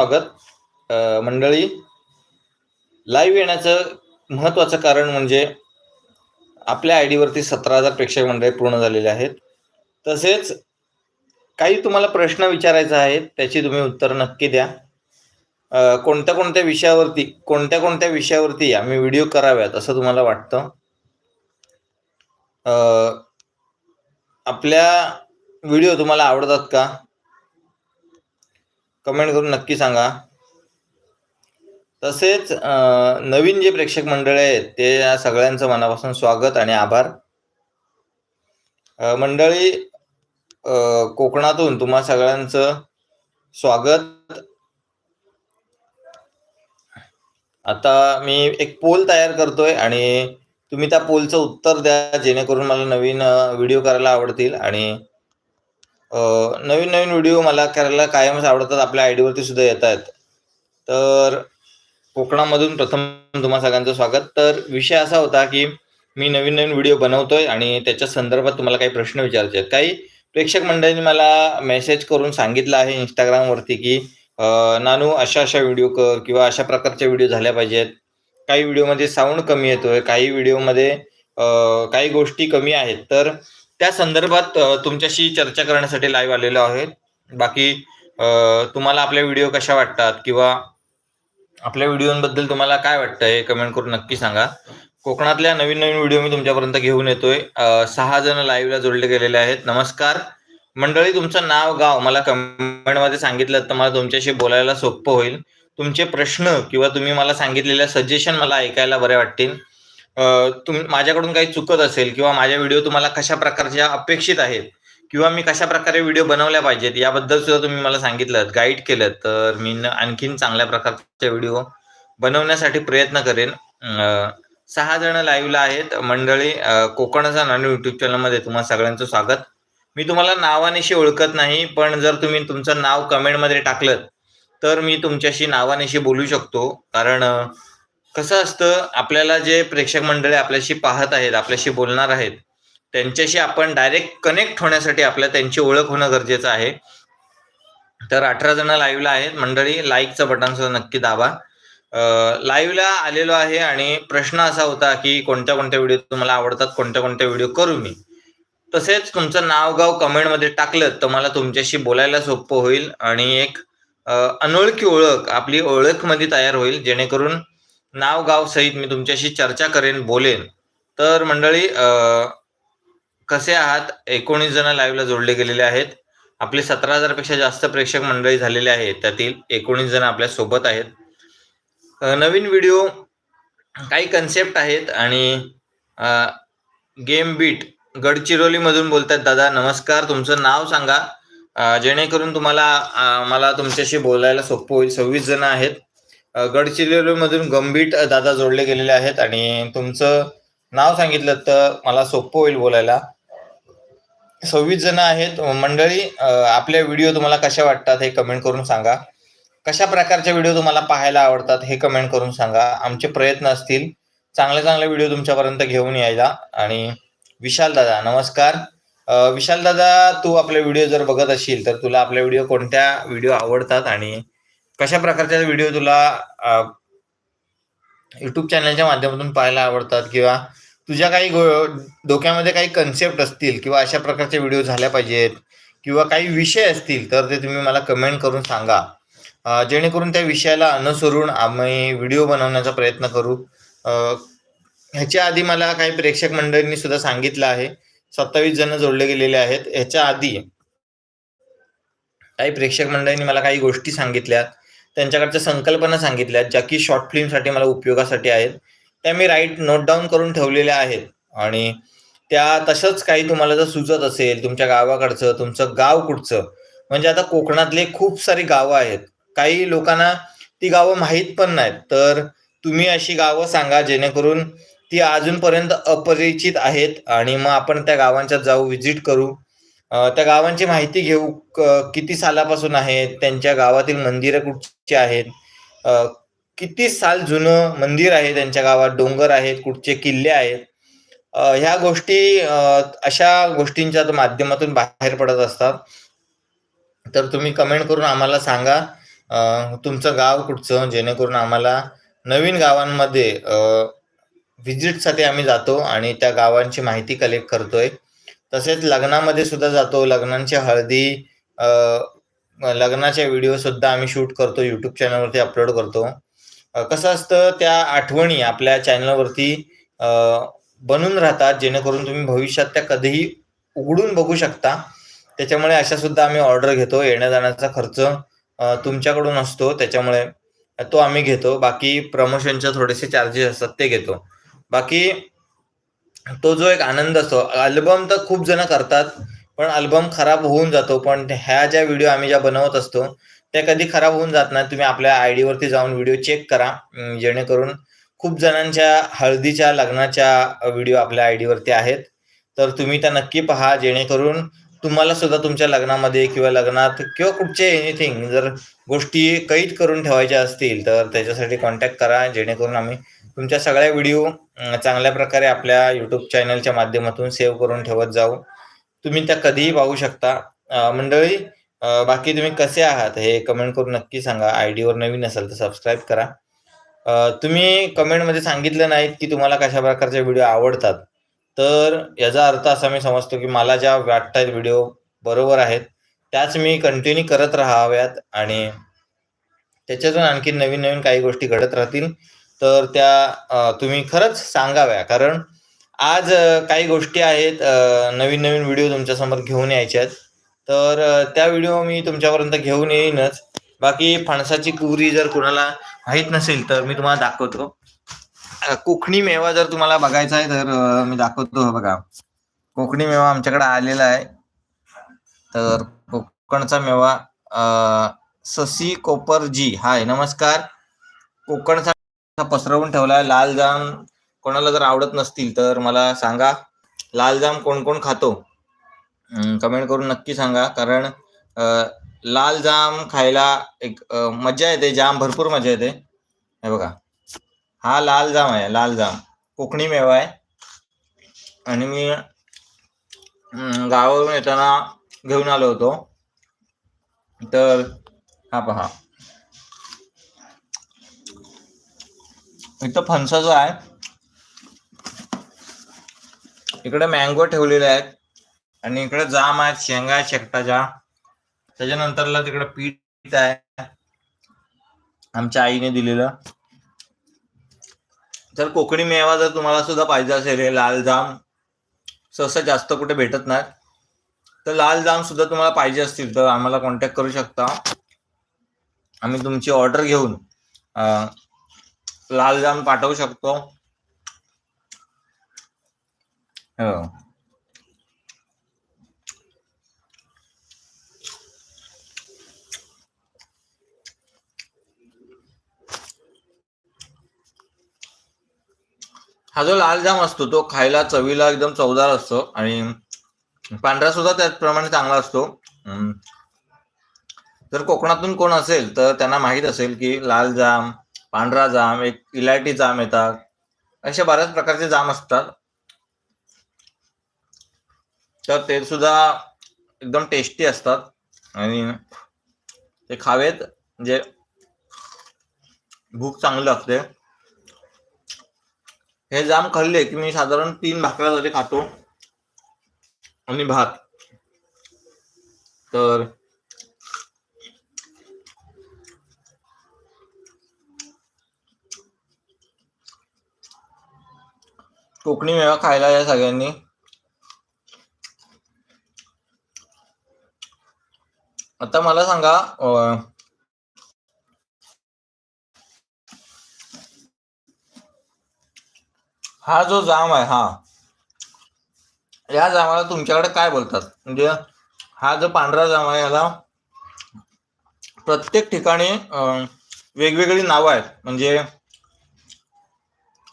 स्वागत. मंडळी लाईव्ह येण्याचं महत्त्वाचं कारण म्हणजे आपल्या आय डीवरती सतरा हजार प्रेक्षक मंडळी पूर्ण झालेले आहेत. तसेच काही तुम्हाला प्रश्न विचारायचे आहेत त्याची तुम्ही उत्तर नक्की द्या. कोणत्या कोणत्या विषयावरती कोणत्या कोणत्या विषयावरती आम्ही व्हिडिओ कराव्यात असं तुम्हाला वाटतं. आपल्या व्हिडिओ तुम्हाला आवडतात का? कमेंट करून नक्की सांगा. तसेच नवीन जे प्रेक्षक मंडळ आहेत ते या सगळ्यांचं मनापासून स्वागत आणि आभार. मंडळी कोकणातून तुम्हा सगळ्यांचं स्वागत. आता मी एक पोल तयार करतोय आणि तुम्ही त्या पोलचं उत्तर द्या जेणेकरून मला नवीन व्हिडिओ करायला आवडतील आणि नवीन नवीन व्हिडिओ मला करायला कायमच आवडतात. आपल्या आय डीवरती सुद्धा येत आहेत तर कोकणामधून प्रथम तुम्हा सगळ्यांचं स्वागत. तर विषय असा होता की मी नवीन नवीन व्हिडिओ बनवतोय आणि त्याच्या संदर्भात तुम्हाला काही प्रश्न विचारायचे आहेत. काही प्रेक्षक मंडळींनी मला मेसेज करून सांगितलं आहे इंस्टाग्रामवरती की नानू अशा अशा व्हिडिओ कर किंवा अशा प्रकारचे व्हिडिओ झाल्या पाहिजेत. काही व्हिडिओमध्ये साऊंड कमी येतोय. काही व्हिडिओमध्ये काही गोष्टी कमी आहेत. तर त्या संदर्भात तुमच्याशी चर्चा करण्यासाठी लाईव्ह आलेलो आहे. बाकी तुम्हाला आपल्या व्हिडिओ कशा वाटतात किंवा आपल्या व्हिडिओबद्दल तुम्हाला काय वाटतं हे कमेंट करून नक्की सांगा. कोकणातल्या नवीन नवीन व्हिडिओ मी तुमच्यापर्यंत घेऊन येतोय. सहा जण लाईव्हला जोडले गेलेले आहेत. नमस्कार. मंडळी तुमचं नाव गाव मला कमेंटमध्ये सांगितलं तर मला तुमच्याशी बोलायला सोपं होईल. तुमचे प्रश्न किंवा तुम्ही मला सांगितलेल्या सजेशन मला ऐकायला बरे वाटतील. तुम माझ्याकडून काही चुकत असेल किंवा माझ्या व्हिडिओ तुम्हाला कशा प्रकारच्या अपेक्षित आहेत किंवा मी कशा प्रकारे व्हिडिओ बनवल्या पाहिजेत याबद्दल सुद्धा तुम्ही मला सांगितलं गाईड केलं तर मी आणखीन चांगल्या प्रकारचे व्हिडिओ बनवण्यासाठी प्रयत्न करेन. सहा जण लाईव्हला आहेत. मंडळी कोकणचा नाणू युट्यूब चॅनलमध्ये तुम्हाला सगळ्यांचं स्वागत. मी तुम्हाला नावानिशी ओळखत नाही पण जर तुम्ही तुमचं नाव कमेंटमध्ये टाकलं तर मी तुमच्याशी नावानिशी बोलू शकतो. कारण कसं असतं आपल्याला जे प्रेक्षक मंडळी आपल्याशी पाहत आहेत आपल्याशी बोलणार आहेत त्यांच्याशी आपण डायरेक्ट कनेक्ट होण्यासाठी आपल्याला त्यांची ओळख होणं गरजेचं आहे. तर अठरा जण लाईव्हला आहेत. मंडळी लाईकचं बटन सुद्धा नक्की दाबा. लाईव्हला आलेलो आहे आणि प्रश्न असा होता की कोणत्या कोणत्या व्हिडिओ तुम्हाला आवडतात कोणत्या कोणत्या व्हिडिओ करू मी? तसेच तुमचं नाव गाव कमेंटमध्ये टाकलं तर मला तुमच्याशी बोलायला सोपं होईल आणि एक अनोळखी ओळख आपली ओळखमध्ये तयार होईल जेणेकरून नाव गाव सहित मी तुमच्याशी चर्चा करेन बोलेन. तर मंडळी कसे आहात? एकोणीस जण लाईव्हला जोडले गेलेले आहेत. आपले सतरा हजारपेक्षा जास्त प्रेक्षक मंडळी झालेले आहेत. त्यातील एकोणीस जण आपल्यासोबत आहेत. नवीन व्हिडिओ काही कन्सेप्ट आहेत आणि गेम बीट गडचिरोलीमधून बोलतात दादा नमस्कार. तुमचं नाव सांगा. जेणेकरून तुम्हाला मला तुमच्याशी बोलायला सोपं होईल. सव्वीस जण आहेत. गडचिरोलीमधून गंभीर दादा जोडले गेलेले आहेत आणि तुमचं नाव सांगितलं तर मला सोपं होईल बोलायला. सव्वीस जण आहेत. मंडळी आपल्या व्हिडिओ तुम्हाला कशा वाटतात हे कमेंट करून सांगा. कशा प्रकारचे व्हिडिओ तुम्हाला पाहायला आवडतात हे कमेंट करून सांगा. आमचे प्रयत्न असतील. चांगले चांगले व्हिडिओ तुमच्यापर्यंत घेऊन यायला. आणि विशाल दादा नमस्कार. विशाल दादा तू आपले व्हिडिओ जर बघत असशील तर तुला आपले व्हिडिओ कोणत्या व्हिडिओ आवडतात आणि कशा प्रकारच्या व्हिडिओ तुला युट्यूब चॅनलच्या माध्यमातून पाहायला आवडतात किंवा तुझ्या काही गो- डोक्यामध्ये काही कन्सेप्ट असतील किंवा अशा प्रकारचे व्हिडिओ झाल्या पाहिजेत किंवा काही विषय असतील तर ते तुम्ही मला कमेंट करून सांगा. जेणेकरून त्या विषयाला अनुसरून आम्ही व्हिडिओ बनवण्याचा प्रयत्न करू. ह्याच्या आधी मला काही प्रेक्षक मंडळींनी सुद्धा सांगितलं आहे. सत्तावीस जण जोडले गेलेले आहेत. ह्याच्या आधी काही प्रेक्षक मंडळींनी मला काही गोष्टी सांगितल्या. त्यांच्याकडच्या संकल्पना सांगितल्या ज्या की शॉर्ट फिल्मसाठी मला उपयोगासाठी आहेत. त्या मी राईट नोट डाऊन करून ठेवलेल्या आहेत. आणि त्या तसंच काही तुम्हाला जर सुचत असेल तुमच्या गावाकडचं तुमचं गाव कुठचं म्हणजे आता कोकणातले खूप सारी गावं आहेत. काही लोकांना ती गावं माहीत पण नाहीत. तर तुम्ही अशी गावं सांगा जेणेकरून ती अजूनपर्यंत अपरिचित आहेत आणि मग आपण त्या गावांच्या जाऊ व्हिजिट करू. अ, त्या गावांची माहिती घेऊ क- किती सालापासून आहेत त्यांच्या गावातील मंदिरं कुठची आहेत अ, किती साल जुनं मंदिर आहे त्यांच्या गावात डोंगर आहेत कुठचे किल्ले आहेत अ, ह्या गोष्टी अ, अशा गोष्टींच्या माध्यमातून बाहेर पडत असतात. तर तुम्ही कमेंट करून आम्हाला सांगा अ, तुमचं गाव कुठचं जेणेकरून आम्हाला नवीन गावांमध्ये व्हिजिटसाठी आम्ही जातो आणि त्या गावांची माहिती कलेक्ट करतोय. तसेच लग्नामध्ये सुद्धा जातो. लग्नांची हळदी लग्नाच्या लग्नाचे व्हिडिओ सुद्धा आम्ही शूट करतो. युट्यूब चॅनलवरती अपलोड करतो. कसं असतं त्या आठवणी आपल्या चॅनलवरती बनून राहतात. जेणेकरून तुम्ही भविष्यात त्या कधीही उघडून बघू शकता. त्याच्यामुळे अशा सुद्धा आम्ही ऑर्डर घेतो. येण्या जाण्याचा खर्च तुमच्याकडून असतो. त्याच्यामुळे तो आम्ही घेतो. बाकी प्रमोशनचे थोडेसे चार्जेस असतात ते घेतो. बाकी तो जो एक आनंद असतो. अल्बम तर खूप जण करतात पण अल्बम खराब होऊन जातो. पण ह्या ज्या व्हिडिओ आम्ही ज्या बनवत असतो त्या कधी खराब होऊन जात नाही तुम्ही आपल्या आय डीवरती जाऊन व्हिडिओ चेक करा. जेणेकरून खूप जणांच्या हळदीच्या लग्नाच्या व्हिडिओ आपल्या आय डीवरती आहेत. तर तुम्ही त्या नक्की पहा. जेणेकरून तुम्हाला सुद्धा तुमच्या लग्नामध्ये किंवा लग्नात किंवा कुठचे एनिथिंग जर गोष्टी कैद करून ठेवायच्या असतील तर त्याच्यासाठी कॉन्टॅक्ट करा. जेणेकरून आम्ही तुमच्या सगळ्या व्हिडिओ चांगल्या प्रकारे आपल्या यूट्यूब चॅनलच्या माध्यमातून सेव्ह करून ठेवत जाऊ. तुम्ही त्या कधीही पाहू शकता. मंडळी बाकी तुम्ही कसे आहात हे कमेंट करून नक्की सांगा. आय डीवर नवीन असाल तर सबस्क्राईब करा. तुम्ही कमेंटमध्ये सांगितलं नाहीत की तुम्हाला कशा प्रकारचे व्हिडिओ आवडतात. तर याचा अर्थ असा मी समजतो की मला ज्या वाटतात व्हिडिओ बरोबर आहेत त्याच मी कंटिन्यू करत राहाव्यात आणि त्याच्यातून आणखी नवीन नवीन काही गोष्टी घडत राहतील. तर त्या तुम्ही खरंच सांगाव्या. कारण आज काही गोष्टी आहेत नवीन नवीन व्हिडिओ तुमच्यासमोर घेऊन यायच्या आहेत. तर त्या व्हिडिओ मी तुमच्यापर्यंत घेऊन येईनच. बाकी फणसाची कुरी जर कुणाला माहीत नसेल तर मी तुम्हाला दाखवतो. कोकणी मेवा जर तुम्हाला बघायचा आहे तर मी दाखवतो हो बघा. कोकणी मेवा आमच्याकडे आलेला आहे. तर कोकणचा मेवा ससी कोपरजी. हाय नमस्कार. कोकणचा पसरवून ठेवलाय. लाल जाम कोणाला जर आवडत नसतील तर मला सांगा. लाल जाम कोण कोण खातो? कमेंट करून नक्की सांगा. कारण लाल जाम खायला एक मजा येते. जाम भरपूर मजा येते. हे बघा. हा लाल जाम आहे. लाल जाम. कोकणी मेवा आहे. आणि मी गावावरून येताना घेऊन आलो होतो. तर हा पहा. इथं फणसा जो आहे इकडे मँगो ठेवलेले आहेत आणि इकडे जाम आहेत शेंगा आहेत शेकटाच्या. त्याच्यानंतरला तिकडे पीठ आहे आमच्या आईने दिलेलं. तर कोकणी मेवा जर तुम्हाला सुद्धा पाहिजे असेल हे लाल जाम सहसा जास्त कुठे भेटत नाही तर लाल जाम सुद्धा तुम्हाला पाहिजे असतील तर आम्हाला कॉन्टॅक्ट करू शकता. आम्ही तुमची ऑर्डर घेऊन लाल जाम पाठवू शकतो. हो. हा. जो लाल जाम असतो तो खायला चवीला एकदम चवदार असतो आणि पांढरा सुद्धा त्याचप्रमाणे चांगला असतो. जर कोकणातून कोण असेल तर त्यांना माहीत असेल की लाल जाम पांढरा जाम एक इलायटी जाम येतात. अशा बऱ्याच प्रकारचे जाम असतात. तर ते सुद्धा एकदम टेस्टी असतात. आणि ते खावेत. म्हणजे भूक चांगली असते. हे जाम खाल्ले की मी साधारण तीन भाकऱ्या तरी खातो. आणि भात. तर कोकणी मेवा खायला या सगळ्यांनी. आता मला सांगा हा जो जाम आहे हा. या जामाला तुमच्याकडे काय बोलतात? म्हणजे हा जो पांढरा जाम आहे याला प्रत्येक ठिकाणी वेगवेगळी नावं आहेत. म्हणजे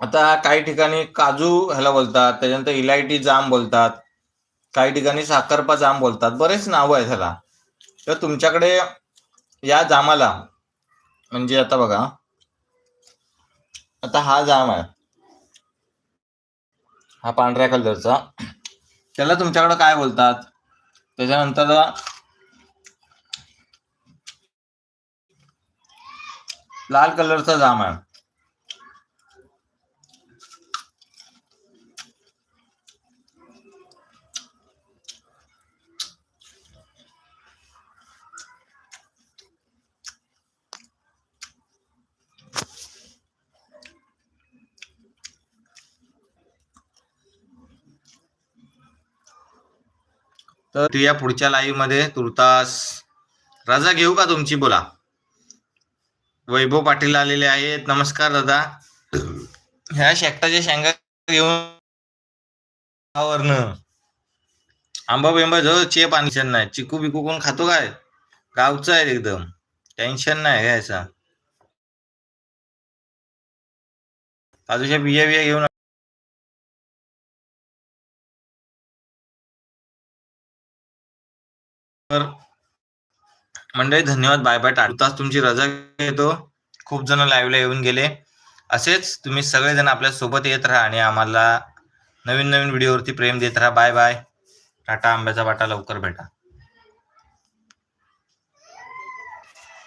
आता काही ठिकाणी काजू ह्याला बोलतात त्याच्यानंतर इलायटी जाम बोलतात काही ठिकाणी साखरपा जाम बोलतात बरेच नावं आहेत ह्याला. तर तुमच्याकडे या जामाला म्हणजे आता बघा आता हा जाम आहे. हा पांढऱ्या कलरचा. त्याला तुमच्याकडे काय बोलतात? त्याच्यानंतर लाल कलरचा जाम आहे. तर या पुढच्या लाईव्हमध्ये तुर्तास रजा घेऊ का तुमची? बोला. वैभव पाटील आलेले आहेत. नमस्कार दादा ह्या शेकटाच्या शेंगा घेऊन आंबा बिंबा जो चेप टेन्शन नाही. चिकू बिकू कोण खातो काय? गावचं आहे एकदम. टेन्शन नाही घ्यायचा. काजूच्या बिया बिया घेऊन तर मंडळी धन्यवाद. Bye bye. तास तुमची रजा घेतो. खूप जण लाईव्हला येऊन गेले. असेच तुम्ही सगळेजण आपल्यासोबत येत राहा आणि आम्हाला नवीन नवीन व्हिडिओवरती प्रेम देत राहा. Bye bye. टाटा आंब्याचा बाटा लवकर भेटा.